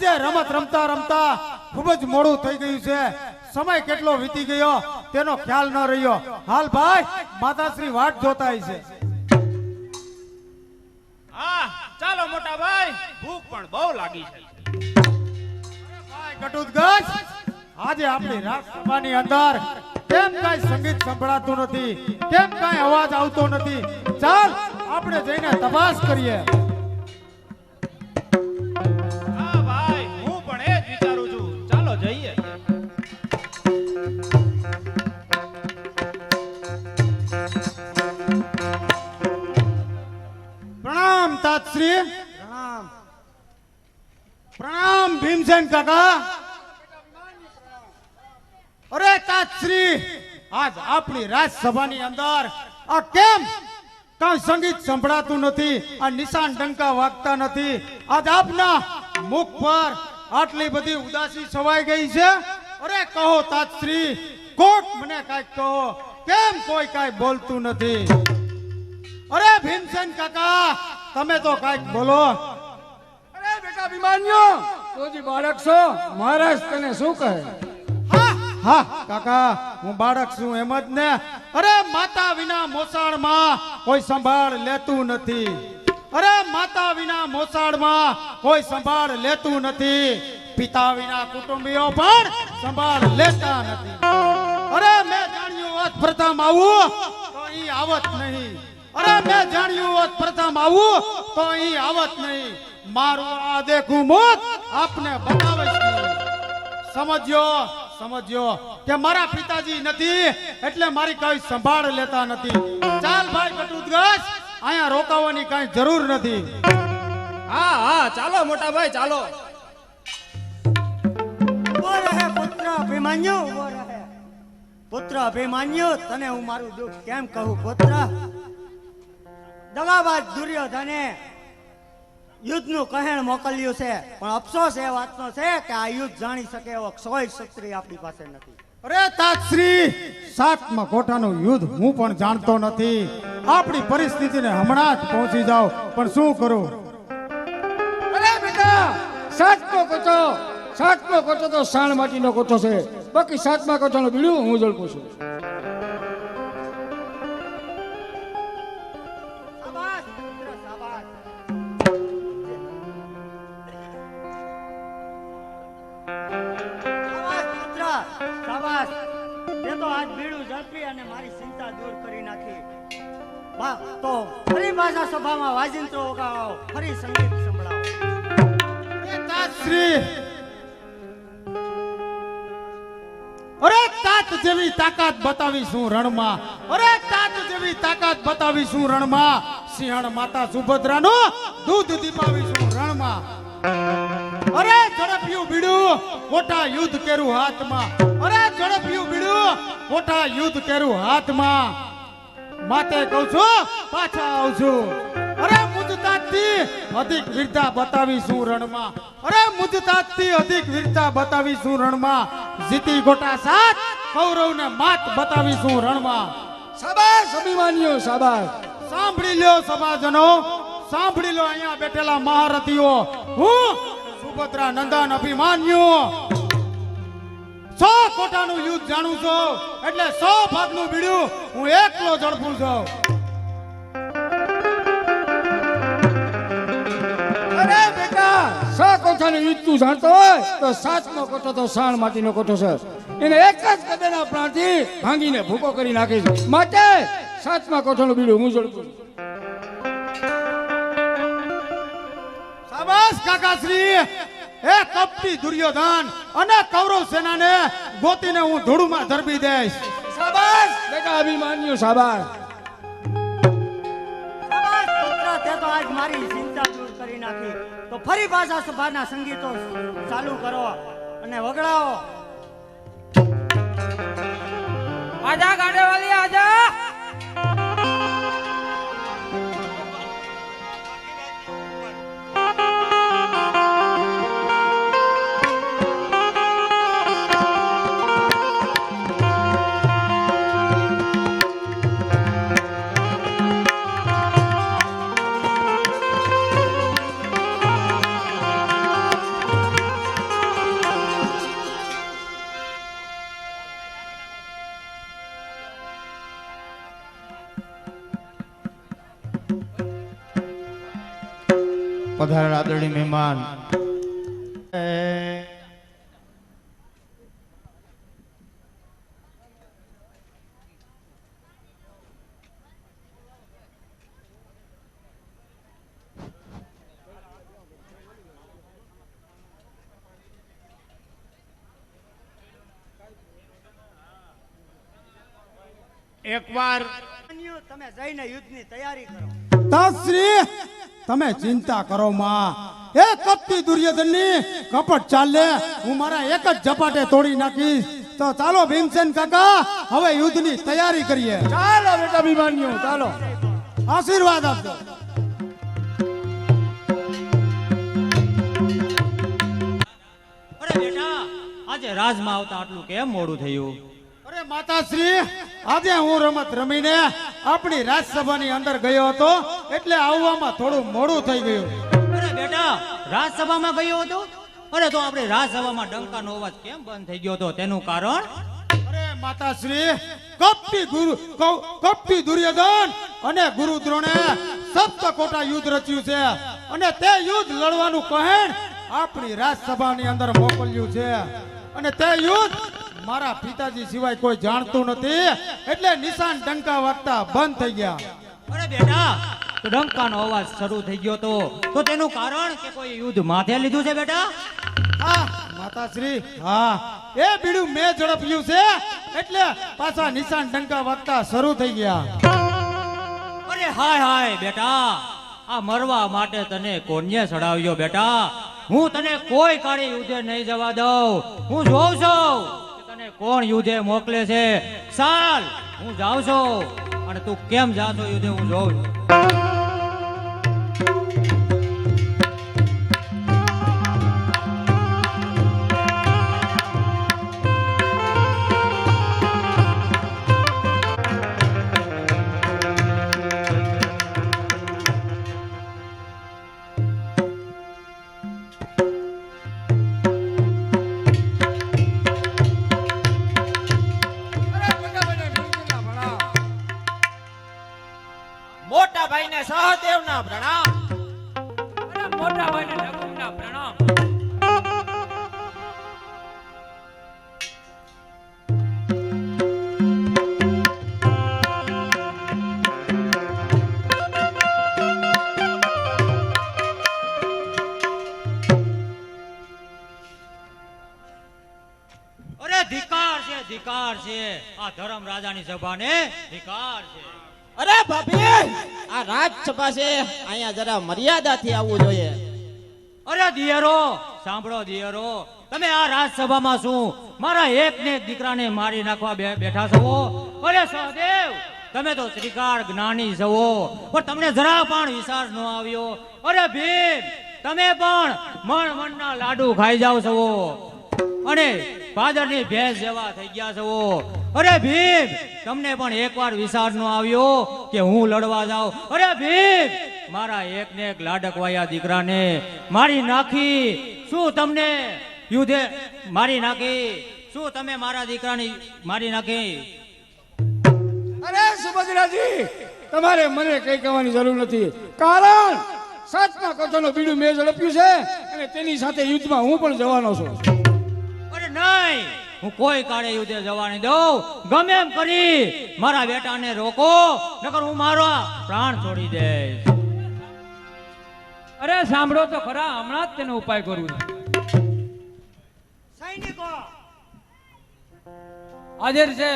આજે રમત રમતા રમતા ખૂબ જ મોડું થઈ ગયું છે. સમય કેટલો વીતી ગયો તેનો ખ્યાલ ન રહ્યો. હાલ ભાઈ માતાશ્રી વાટ જોતા છે. હા ચાલો મોટા ભાઈ ભૂખ પણ બહુ લાગી છે. આજે આપણી રાજસભાની અંદર કેમ કાંઈ સંગીત સંભળાતું નથી કેમ કાંઈ અવાજ આવતો નથી. ચાલ આપણે જઈને તપાસ કરીએ. તાતશ્રી પ્રણામ. ભીમસેન કાકા. અરે તાતશ્રી આજ આપણી રાજસભાની અંદર આ કેમ કાંઈ સંગીત સંભળાતું નથી, આ નિશાન ડંકા વાગતા નથી, આજ આપના મુખ પર આટલી બધી ઉદાસી છવાઈ ગઈ છે? અરે કહો તાતશ્રી કોક મને કાંઈક કહો, કેમ કોઈ કાંઈ બોલતું નથી? અરે ભીમસેન કાકા તમે તો કંઈક બોલો. અરે બેટા બાળક છો. મહારાજ તને શું કહે? હા હા કાકા હું બાળક છું એમ જ ને. અરે માતા વિના મોસાળમાં કોઈ સંભાળ લેતું નથી. અરે માતા વિના મોસાળમાં કોઈ સંભાળ લેતું નથી. પિતા વિના કુટુંબીઓ પણ સંભાળ લેતા નથી. અરે મેં જાણ્યું વાત પ્રથમ આવું તો અહીં આવત નહીં. અરે મેં જાણ્યું હોત પ્રથમ આવું તો અહીં આવત નહીં. મારું આ દેખું મોત આપને બતાવે સમજ્યો સમજ્યો કે મારા પિતાજી નથી એટલે મારી કઈ સંભાળ લેતા નથી. ચાલ ભાઈ કટુતગજ અહીંયા રોકાવાની કઈ જરૂર નથી. હા હા ચાલો મોટા ભાઈ ચાલો. પુત્ર અભિમન્યુ પુત્ર અભિમન્યુ તને હું મારું દુઃખ કેમ કહું પુત્ર? દગાબાજ દુર્યોધને યુદ્ધનું કહેણ મોકલ્યું છે. પણ અફસોસ એ વાતનો છે કે આ યુદ્ધ જાણી શકે એવો ક્ષોય ક્ષત્રિય આપણી પાસે નથી. અરે તાતશ્રી સાતમા કોઠાનું યુદ્ધ હું પણ જાણતો નથી. આપણી પરિસ્થિતિને હમણાં જ પહોંચી જાવ પણ શું કરું? અરે બેટા સાતમો કોઠો સાતમો કોઠો તો સાણ માટીનો કોઠો છે. બાકી સાતમા કોઠાનું બીડું હું ઝડપું છું. તો ફરી પાછા સભામાં વાજિંત્રો વગાડો, ફરી સંગીત સંભળાવો. અરે તાત જેવી તાકાત બતાવીશું રણમાં. અરે તાત જેવી તાકાત બતાવીશું રણમાં. સિંહણ માતા સુભદ્રાનો દૂધ દીપાવીશું રણમાં. અરે ઝડપ્યું બીડું, મોટા યુદ્ધ કેરું હાથમાં. અરે ઝડપ્યું બીડું, મોટા યુદ્ધ કેરું હાથમાં. માતે કહું છું, પાછા આવશું અરે મુજતાથી અધિક વીરતા બતાવીશું રણમાં. અરે મુજતાથી અધિક વીરતા બતાવીશું રણમાં. જીતી ગોટા સાત, કૌરવને માત બતાવીશું રણમાં. શાબાશ અભિમાન્યો શાબાશ. સાંભળી લ્યો સભાજનો સાંભળી લો અહીંયા બેઠેલા મહારથીઓ. હું સુભદ્રા નંદન અભિમાન્યુ. સો કોટાનું યુદ્ધ જાણું છું. એટલે સો ભાગનું બીડ્યું હું એકલો ઝડપું છું. અરે બેટા સા કોઠાનું યુદ્ધ તું જાણતો હોય તો સાતમો કોઠો તો સાણ માટીનો કોઠો છે. એને એક જ કદેના પ્રાણથી ભાંગીને ભૂકો કરી નાખીશ માટે સાતમા કોઠાનું બીડું હું ઝડપું છું. શાબાશ કાકાશ્રી. એ કપટી દુર્યોધન અને કૌરવ સેનાને ગોતીને હું ધૂળમાં ધરબી દઈશ. શાબાશ! બેટા અભિમાન્યુ શાબાશ! શાબાશ, પુત્ર તે તો આજ મારી ચિંતા દૂર કરી નાખી. તો ફરી પાછા સભાના સંગીતો ચાલુ કરો અને વગડાવો આજા ગાંડે વાલી આજા! પધારેલ આદરણીય મહેમાન. એકવાર તમે જઈને યુદ્ધની તૈયારી કરો. તાશ્રી તમે ચિંતા કરો માં. એ કપટી દુર્યોધનની કપટ ચાલે. હું મારા એક જ ઝપાટે તોડી નાખીશ. તો ચાલો ભીમસેન કાકા હવે યુદ્ધની તૈયારી કરીએ. ચાલો બેટા ભીમાન્યુ ચાલો. આશીર્વાદ આપજો. અરે બેટા આજે રાજમાં આવતા આટલું કેમ મોડું થયું? અરે માતાશ્રી આજે હું રમત રમીને આપણી રાજસભાની અંદર ગયો હતો એટલે આવવામાં થોડું મોડું થઈ ગયું. અરે બેટા રાજસભામાં ગયો હતો? અરે તો આપણે રાજસભામાં ડંકાનો અવાજ કેમ બંધ થઈ ગયો હતો? તેનું કારણ? અરે માતાશ્રી કપટી ગુરુ કપટી દુર્યોધન અને ગુરુ દ્રોણે સપ્તકોટા યુદ્ધ રચ્યું છે. અને તે યુદ્ધ લડવાનું કહેણ આપણી રાજસભાની અંદર મોકલ્યું છે. અને તે યુદ્ધ મારા પિતાજી સિવાય કોઈ જાણતું નથી. એટલે નિશાન ડંકા વાગતા બંધ થઈ ગયા. અરે બેટા ડંકાનો અવાજ શરૂ થઈ ગયો તો. તો તેનું કારણ કે કોઈ યુદ્ધ માથે લીધું છે બેટા? હા માતાશ્રી હા. એ બીડું મેં ઝડપ્યું છે એટલે પાછા નિશાન ડંકા વાગતા શરૂ થઈ ગયા. અરે હાય હાય બેટા આ મરવા માટે તને કોને ચડાવ્યો બેટા? હું તને કોઈ કાળી યુદ્ધે નહીં જવા દઉં. હું જોઉં છું. કોણ યુદ્ધે મોકલે છે ચાલ હું જાઉં છું અને તું કેમ જાતો યુદ્ધે, હું જોઉં છું. મોટા ભાઈને સહદેવના પ્રણામ. મોટા ભાઈ ને પ્રણામ. અરે પ્રણામ ધિકાર છે. આ ધર્મ રાજાની સભાને ધિકાર છે. અરે ભાભી આ રાજસભા છે અહીંયા જરા મર્યાદાથી આવવું જોઈએ. અરે દિયરો, સાંભળો દિયરો. તમે આ રાજસભામાં શું? મારા એક ને દીકરાને મારી નાખવા બેઠા છો? અરે સહદેવ, તમે તો શ્રીકાર જ્ઞાની છો. પણ તમને જરા પણ વિશ્વાસ ન આવ્યો. અરે ભીમ, તમે પણ મણ મણના લાડુ ખાઈ જાવ છો. અને પાદરની ભેંસ જેવા થઈ ગયા છો. અરે ભીમ, તમને પણ એકવાર વિચાર નો આવ્યો કે હું લડવા જાઉં. અરે ભીમ, મારા એક ને એક લાડકવાયા દીકરાને મારી નાખી. શું તમને યુદ્ધે મારી નાખી? શું તમે મારા દીકરાની મારી નાખી? અરે સુભદ્રાજી, તમારે મને કઈ કહેવાની જરૂર નથી. કારણ સાતમા કથાનો બીડું મેં ઝડપ્યું છે અને તેની સાથે યુદ્ધમાં હું પણ જવાનો છું. નહીં. હું કોઈ કાળે યુદ્ધે જવા નહીં દઉં. ગમે એમ કરી મારા બેટાને રોકો નકર હું મારો પ્રાણ છોડી દઈશ. અરે સાંભળો તો ખરા હમણાં જ તેનો ઉપાય કરું છું. સૈનિકો! હાજર છે.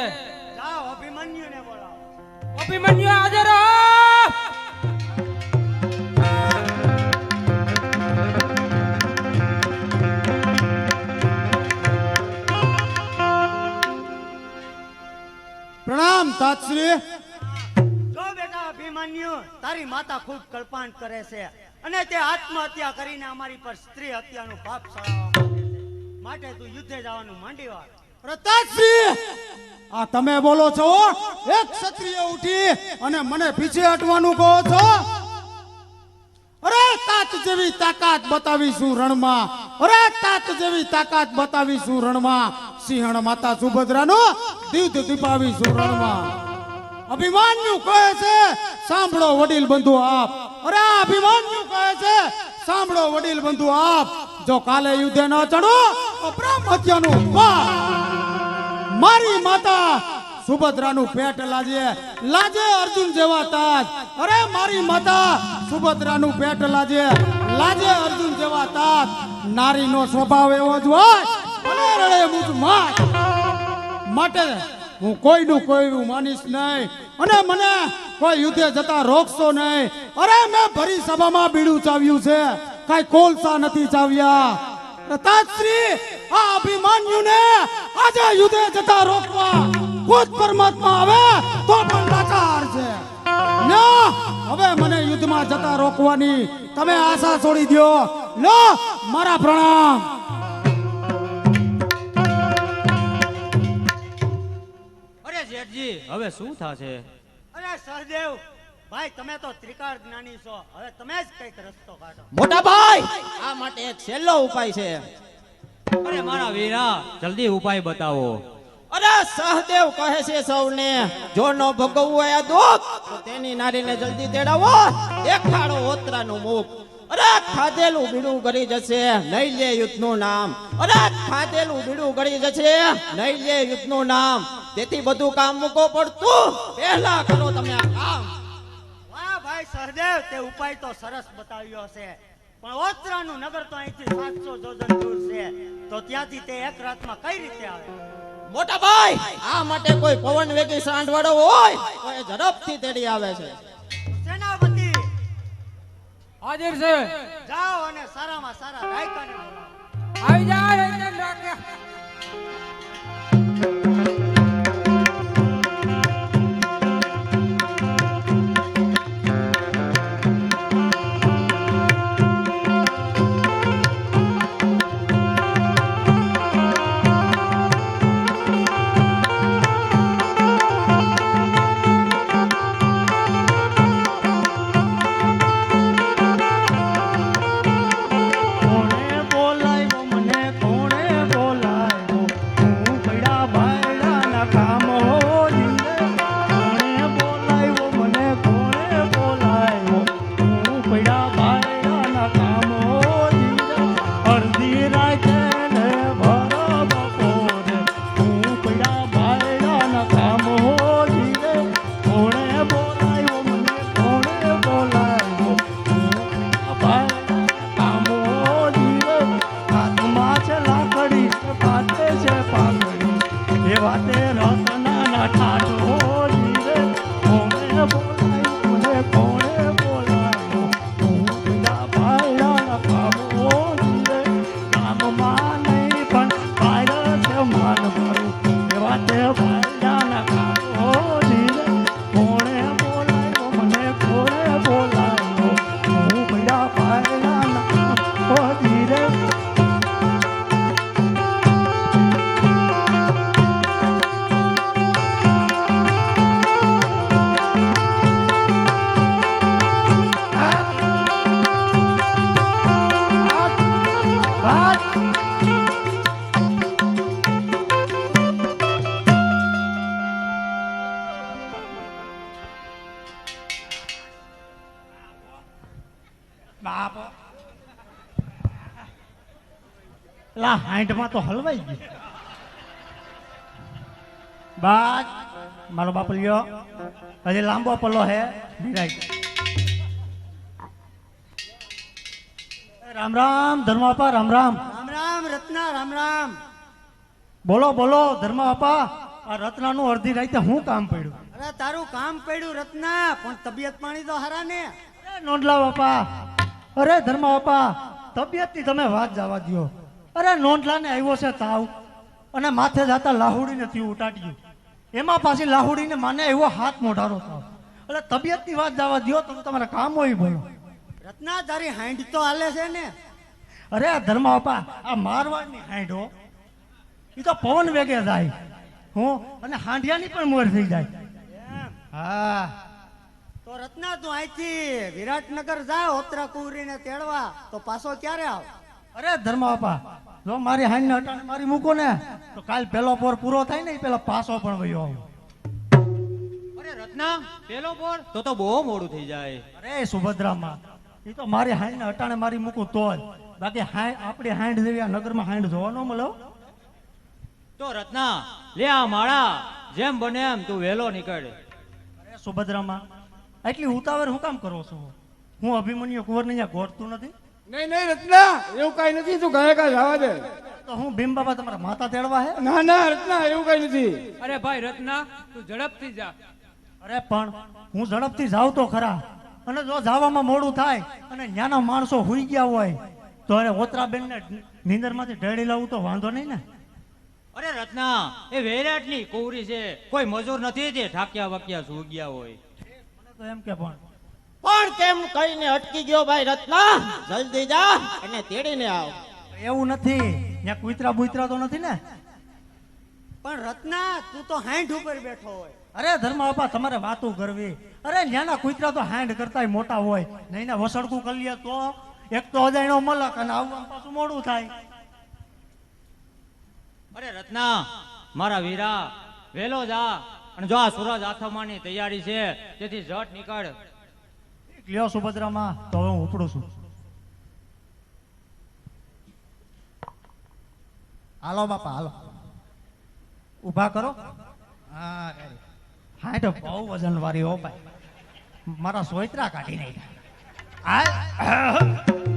જાઓ અભિમન્યુને બોલાવો. અભિમન્યુ હાજર પ્રણામ તાતશ્રી. જો બેટા અભિમન્યુ તારી માતા ખૂબ કલ્પાન કરે છે અને તે આત્મહત્યા કરીને અમારી પર સ્ત્રી હત્યાનું પાપ ચડાવવા માટે તું યુદ્ધે જવાનું માંડી વાર અરે આ તમે બોલો છો? એક ક્ષત્રિય ઉઠી અને મને પીછે હટવાનું કહો છો? અરે તાત જેવી તાકાત બતાવીશું રણમાં. અરે તાત જેવી તાકાત બતાવીશું રણમાં. સિંહણ માતા સુભદ્રાનો દીધ દીપાવી સુરણમાં. અભિમાન્યુ કહે છે, સાંભળો વડીલ બંધુ આપ. અરે અભિમાન્યુ કહે છે, સાંભળો વડીલ બંધુ આપ. જો કાલે યુદ્ધે ન ચડો, તો બ્રહ્મ હત્યાનું મારી માતા સુભદ્રાનું પેટ લાજે લાજે અર્જુન જેવા તાજ. અરે મારી માતા સુભદ્રાનું પેટ લાજે લાજે અર્જુન જેવા તાજ. નારીનો સ્વભાવ એવો જ હોય અને રડે મુજ માત માટે હું કોઈનું કોઈનું માનીશ નહીં. અને મને કોઈ યુદ્ધે જતા રોકશો નહીં. અરે, મેં ભરી સભામાં બીડું ચાવ્યું છે. કાંઈ કોલસા નથી ચાવ્યા. તાજશ્રી આ અભિમાન્યુને આજે યુદ્ધે જતા રોકવા ખુદ પરમાત્મા આવે તો પણ લાચાર છે. ના હવે મને યુદ્ધમાં જતા રોકવાની તમે આશા છોડી દો લો, મારા પ્રણામ. શેઠજી હવે શું થશે? અરે સહદેવ ભાઈ તમે તો ત્રિકાળ જ્ઞાની છો. હવે તમે જ કંઈક રસ્તો કાઢો. મોટા ભાઈ! આ માટે એક છેલ્લો ઉપાય છે. અરે મારા વીરા જલ્દી ઉપાય બતાવો. અરે સહદેવ કહે છે સૌને જો નો ભોગવવું હોય આ દુઃખ તો તેની નારીને જલ્દી તેડાવો. દેખાડો ઓતરાનું મુખ. અરે ખાધેલું બીડું ગળી જશે નહીં લે યુદ્ધનું નામ. અરે ખાધેલું બીડું ગળી જશે નહીં લે યુદ્ધનું નામ. તેથી બધું કામ મૂકો પડતું. પહેલા કરો તમે આ કામ. વાહ ભાઈ સહદેવ તે ઉપાય તો સરસ બતાવ્યો છે. પણ ઓત્રાનું નગર તો અહીંથી સાતસો જોજન દૂર છે. તો ત્યાંથી તે એક રાતમાં કઈ રીતે આવે? મોટા ભાઈ આ માટે કોઈ પવન વેગી સાંઠવાળો હોય તો એ ઝડપથી તેડી આવે છે. સેનાપતિ! હાજર છે. જાઓ અને સારામાં સારા રાયકાને બોલાવો. આવી જાય હાઈટમાં તો હલવાઈ ગયું. બાદ મારો બાપ લ્યો હજી લાંબો પલ્લો હે ભીરાઈ રામ રામ ધર્માપા રામ રામ. રામ રામ રત્ના રામ રામ. બોલો બોલો ધર્માપા આ રત્નાનું અડધી રાતે હું કામ પડ્યું? અરે તારું કામ પડ્યું રત્ના પણ તબિયત પાણી તો હરા ને. અરે નોંધલા બાપા અરે ધર્મા બાપા તબિયતની તમે વાત જવા દ્યો. અરે નોંધલાને આવ્યો છે તાવ. અને માથે જતા લાહુડીને થયું ઉટાડ્યું એમાં પાછી લાહુડીને માને એવો હાથ મોઢારો થાવ એટલે તબિયતની વાત જવા દ્યો તમે તમારા કામ હોય બોલો રત્ના તારી હાંડ તો હાલે છે ને. અરે ધર્મા બાપા આ મારવાની હાંડો એ તો પવન વેગે જાય. હું અને હાંડિયાની પણ મોર થઈ જાય. હા. તો રત્ના તું અહીંથી વિરાટનગર જા ઓત્રા કુવરીને તેડવા. તો પાછો ક્યારે આવ? અરે ધર્માપા બાપા જો મારી હાઈ ને હટાને મારી મૂકો ને તો કાલ પેલો પોર પૂરો થાય ને પેલા પાસો પણ વયો આવું. અરે રત્ના પેલો પોર? તો તો બહુ મોડું થઈ જાય. અરે સુભદ્રામાં એ તો મારી હાંડ ને અટાણે મારી મૂકું તો જ બાકી હાઈ આપણી હાંડ જેવી આ નગરમાં હાંડ જોવાનો ન મળે તો રત્ના લે આ માળા જેમ બને એમ તું વહેલો નીકળ. અરે સુભદ્રામાં એટલી ઉતાવળ હું કામ કરો છો? હું અભિમન્યુ કુંવર ને ગોઠતું નથી. નહીં નહીં રત્ના એવું કઈ નથી તું ગાય કા જવા દે. તો હું ભીમ બાબા તમારા માતા તેડવા હે? ના ના રત્ના એવું કઈ નથી. અરે ભાઈ રત્ના તું ઝડપથી જા. અરે પણ હું ઝડપથી જાઉં તો ખરા. અને જો જવામાં મોડું થાય અને ન્યાના માણસો હુઈ ગયા હોય તો અરે ઓતરાબેન ને નીંદરમાંથી ઢળી લાવું તો વાંધો નહીં ને? અરે રત્ના એ વેરાટની કુંવરી છે. કોઈ મજૂર નથી જે ઠાક્યા વાક્યા સુ ગયા હોય. મને તો એમ કે પણ પણ કેમ કહીને અટકી ગયો ભાઈ રત્ના. જલ્દી જા અને તેડીને આવ. એવું નથી. ત્યાં કુતરા બુતરા તો નથી ને? પણ રત્ના તું તો હાંડ ઉપર બેઠો હોય. અરે ધર્મ બાપા તમારે વાતો કરવી. અરે ન્યાના કુતરા તો હાંડ કરતાય મોટા હોય. નહીં ને વસડકું કરી લે તો. એક તો અજાણ્યો મલક અને આવવાનું પાછું મોડું થાય. અરે રત્ના મારા વીરા વેલો જા. અને જો આ સૂરજ આથમવાની તૈયારી છે તેથી ઝટ નીકળ. લ્યો સુભદ્રામાં, તો હવે હું ઉપડું છું. હાલો બાપા, હાલો. ઊભા કરો. હા હા તો બહુ વજન વાળી હો ભાઈ. મારા સોયત્રા કાઢી નહીં હાલ.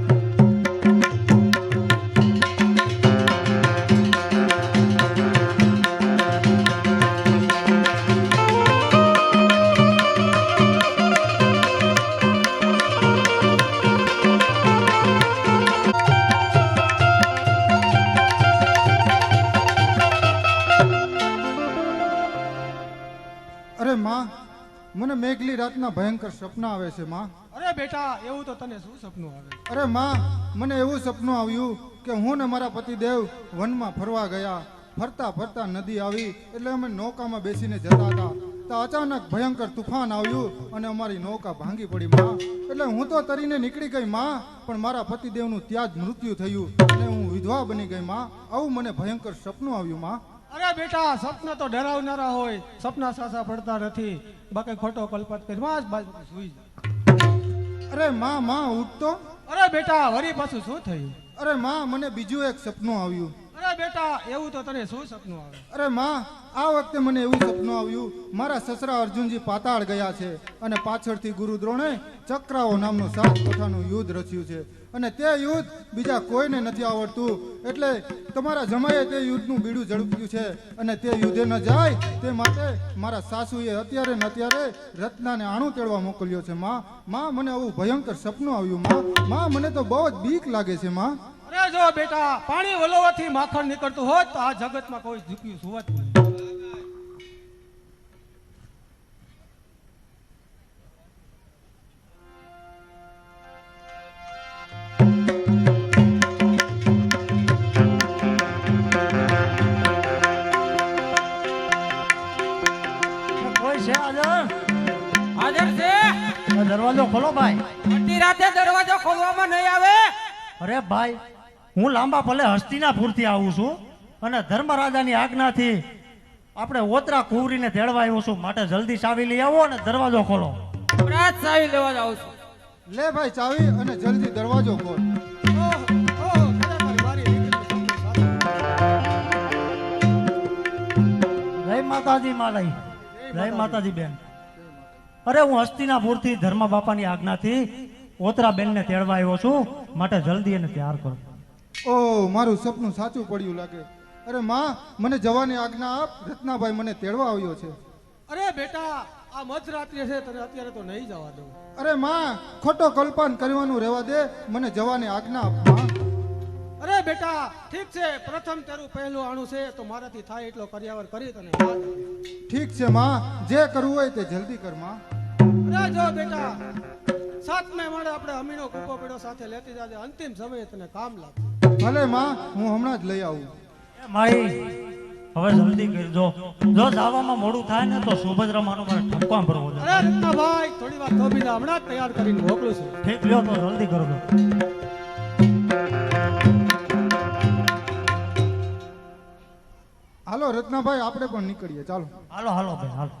મને મેઘલી રાતના ભયંકર સપના આવે છે માં. અરે બેટા એવું તો તને શું સપનું આવે? અરે માં મને એવું સપનું આવ્યું કે હું ને મારા પતિદેવ વનમાં ફરવા ગયા. ફરતા ફરતા નદી આવી એટલે અમે નૌકામાં બેસીને જતા હતા. તો અચાનક ભયંકર તુફાન આવ્યું અને અમારી નૌકા ભાંગી પડી માં. એટલે હું તો તરીને નીકળી ગઈ માં પણ મારા પતિદેવનું ત્યાં જ મૃત્યુ થયું અને હું વિધવા બની ગઈ માં. આવું મને ભયંકર સપનું આવ્યું માં. અરે બેટા સપના તો ડરાવનારા હોય. સપના સાસા પડતા નથી. બાકી ખોટો કલ્પત કરી. માં જ બાજુ સુઈ. અરે માં માં ઉઠતો. અરે બેટા વરી પાછું શું થયું? અરે માં મને બીજું એક સપનું આવ્યું. બેટા, એવું તો તને શું સપનું આવે? અરે માં, આ વખતે મને એવું સપનું આવ્યું, મારા સસરા અર્જુનજી પાતાળ ગયા છે અને પાછળથી ગુરુ દ્રોણે ચક્રાઓ નામનું સાત કોઠાનું યુદ્ધ રચ્યું છે. અને તે યુદ્ધ બીજા કોઈને નથી આવડતું. એટલે તમારા જમાએ તે યુદ્ધનું બીડું ઝડપ્યું છે અને તે યુદ્ધે ન જાય તે માટે મારા સાસુએ અત્યારે ને અત્યારે રત્નાને આણું તેડવા મોકલ્યો છે, માં. માં, મને આવું ભયંકર સપનું આવ્યું, માં. માં, મને તો બહુ જ બીક લાગે છે, માં. અરે જો બેટા. પાણી વલોવાથી માખણ નીકળતું હોત તો આ જગતમાં કોઈ ઝૂક્યું સુવત દરવાજો ખોલો ભાઈ. રાતે દરવાજો ખોલવામાં નહીં આવે. અરે ભાઈ હું લાંબા ભલે હસ્તિનાપુરથી આવું છું અને ધર્મરાજાની આજ્ઞાથી આપણે ઓતરા કુવરીને તેડવા આવ્યો છું. માટે જલ્દી ચાવી લઈ આવો અને દરવાજો ખોલો. ચાવી લેવા જાઉં છું. લે ભાઈ ચાવી અને જલ્દી દરવાજો ખોલ. ઓહો, ઓહો, ખરેખર મારી દીકરીનું જય માતાજી માલય. જય માતાજી. બેન. અરે હું હસ્તિનાપુરથી ધર્મ બાપાની આજ્ઞાથી ઓતરા બેનને તેડવા આવ્યો છું. માટે જલ્દી એને તૈયાર કરો. ઓ મારું સપનું સાચું પડ્યું લાગે. અરે માં મને જવાની આજ્ઞા આપ. રત્નાભાઈ મને તેડવા આવ્યો છે. અરે બેટા આ મધરાત્રિ છે તને અત્યારે તો નહીં જવા દઉં. અરે માં ખોટો કલ્પાન કરવાનું રહેવા દે. મને જવાની આજ્ઞા આપ અરે બેટા ઠીક છે પ્રથમ તારું પહેલું આણું છે તો મારાથી થાય એટલો કર્યાવર કરી તને. ઠીક છે માં. જે કરવું હોય તે જલ્દી કરમાં. અરે જો બેટા સાતમે માળે આપણે અમીનો કૂપો પીડો સાથે લેતી જાજે અંતિમ સમયે તને કામ લાગશે. ભલે માં હું હમણાં જ લઈ આવું. એ માળી હવે જલ્દી કરજો જો જવામાં મોડું થાય ને તો સુભદ્રમાનો મારે ઠપકો ભરવો છે. અરે રત્નાભાઈ થોડી વાર થોભી દે હમણાં જ તૈયાર કરીને મોકલું છું. ઠીક લ્યો તો જલ્દી કરો હાલો રત્નાભાઈ આપણે પણ નીકળીએ. ચાલો. હાલો હાલો ભાઈ હાલો.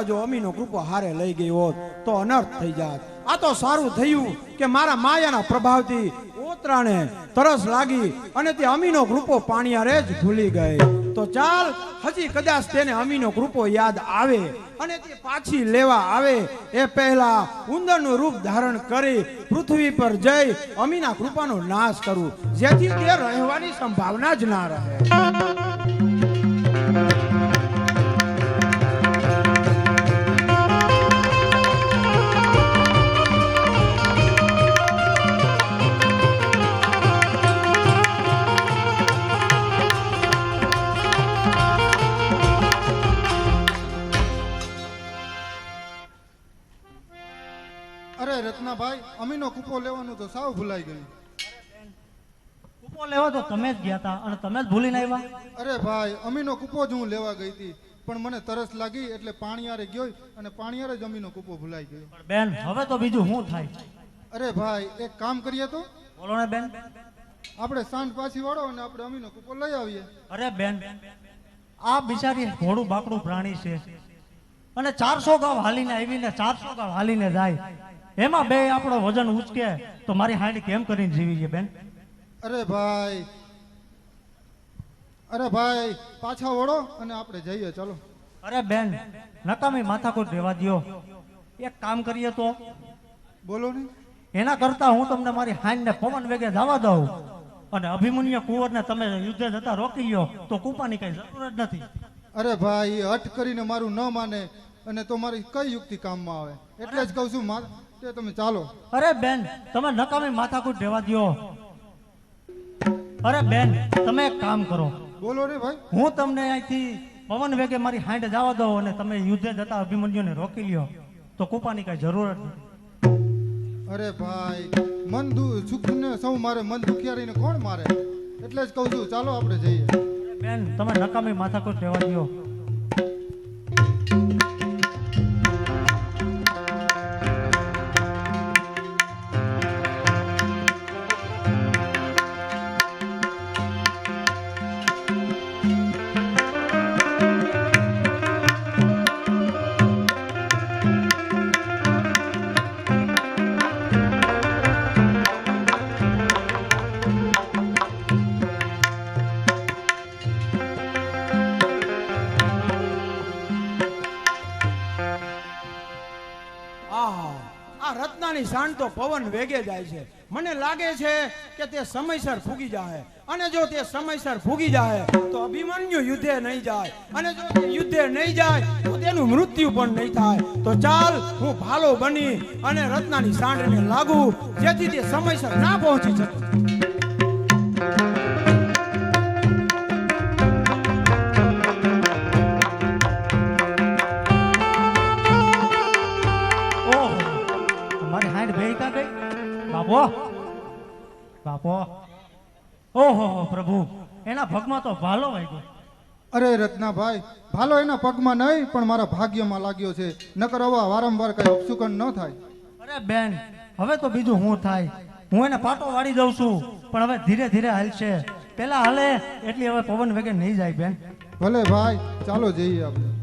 ઓતરા જો અમીનો કૃપો હારે લઈ ગઈ હોત, તો અનર્થ થઈ જાત. આ તો સારું થયું કે મારા માયાના પ્રભાવથી ઓતરાને તરસ લાગી અને તે અમીનો કૃપો પાણીયારે જ ભૂલી ગઈ. તો ચાલ, હજી કદાચ તેને અમીનો કૃપો યાદ આવે અને તે પાછી લેવા આવે. એ પહેલા ઉંદરનું રૂપ ધારણ કરી પૃથ્વી પર જઈ અમીના કૃપાનો નાશ કરું, જેથી તે રહેવાની સંભાવના જ ના રહે. અરે ભાઈ અમીનો કૂપો લેવાનું તો સાવ ભૂલાઈ ગયું. કૂપો લેવા તો તમે જ ગયા હતા અને તમે જ ભૂલીને આવ્યા? અરે ભાઈ અમીનો કૂપો જ હું લેવા ગઈ હતી પણ મને તરસ લાગી એટલે પાણીયારે ગયો અને પાણીયારે જ અમીનો કૂપો ભૂલાઈ ગયો. બેન હવે તો બીજું શું થાય? અરે ભાઈ એક કામ કરીએ તો? બોલો ને બેન. આપણે સાંજ પાછી વાળો અને આપણે અમીનો કૂપો લઈ આવીએ. અરે બેન આ બિચારી ઘોડું બાકડું પ્રાણી છે. અને ચારસો ગાવ હાલીને આવીને ચારસો ગાવ હાલીને જાય. એમાં બે આપણો વજન ઉચકે તો મારી હાંડી કેમ કરીને જીવી છે બેન? અરે ભાઈ અરે ભાઈ પાછા વળો અને આપણે જઈએ ચાલો. અરે બેન નકામી માથાકૂટ રહેવા દ્યો. એક કામ કરીએ તો? બોલો ને. એના કરતા હું તમને મારી હાંડને પવન વેગે જવા દઉં. અને અભિમન્યુ કુંવરને તમે યુદ્ધે જતા રોકી લ્યો તો કૂપાની કઈ જરૂર જ નથી. અરે ભાઈ હટ કરીને મારું ન માને. અને તમારી કઈ યુક્તિ કામમાં આવે? એટલે જ કહું છું માર તે તમે ચાલો. અરે બેન તમે નકામી માથાકૂટ રહેવા દ્યો. અરે બેન તમે એક કામ કરો. બોલો રે ભાઈ. હું તમને અહીંથી પવન વેગે મારી હાંડ જવા દો અને તમે યુદ્ધે જતા અભિમન્યુને રોકી લ્યો. તો કૂપાની કઈ જરૂર જ અરે ભાઈ મન દુ સુખને સૌ મારે મન દુખિયારીને કોણ મારે? એટલે જ કહું છું ચાલો આપણે જઈએ. બેન તમે નકામી માથાકૂટ રહેવા દ્યો. તો પવન વેગે જાય છે. મને લાગે છે કે તે સમયસર ફૂગી જાય અને જો તે સમયસર ફૂગી જાય તો અભિમન્યુ યુદ્ધે નહીં જાય. અને જો તે યુદ્ધે નહીં જાય, તો તેનું મૃત્યુ પણ નહીં થાય. તો ચાલ, હું ભાલો બની અને રત્નાની સાંડને લાગુ, જેથી તે સમયસર ના પહોંચી શકે. મારી હાંડ બે કા ગઈ? બાપો બાપો. ઓહો પ્રભુ એના ભગમાં તો ભાલો વાગ્યો. અરે રત્નાભાઈ ભાલો એના પગમાં નહીં પણ મારા ભાગ્યમાં લાગ્યો છે. નકર હવા વારંવાર કઈ અપસુકન ન થાય. અરે બેન હવે તો બીજું હું થાય? હું એને પાટો વાળી દઉં છું પણ હવે ધીરે ધીરે હાલશે. પેલા હાલે એટલી હવે પવન વેગે નહીં જાય બેન. ભલે ભાઈ ચાલો જઈએ આપણે.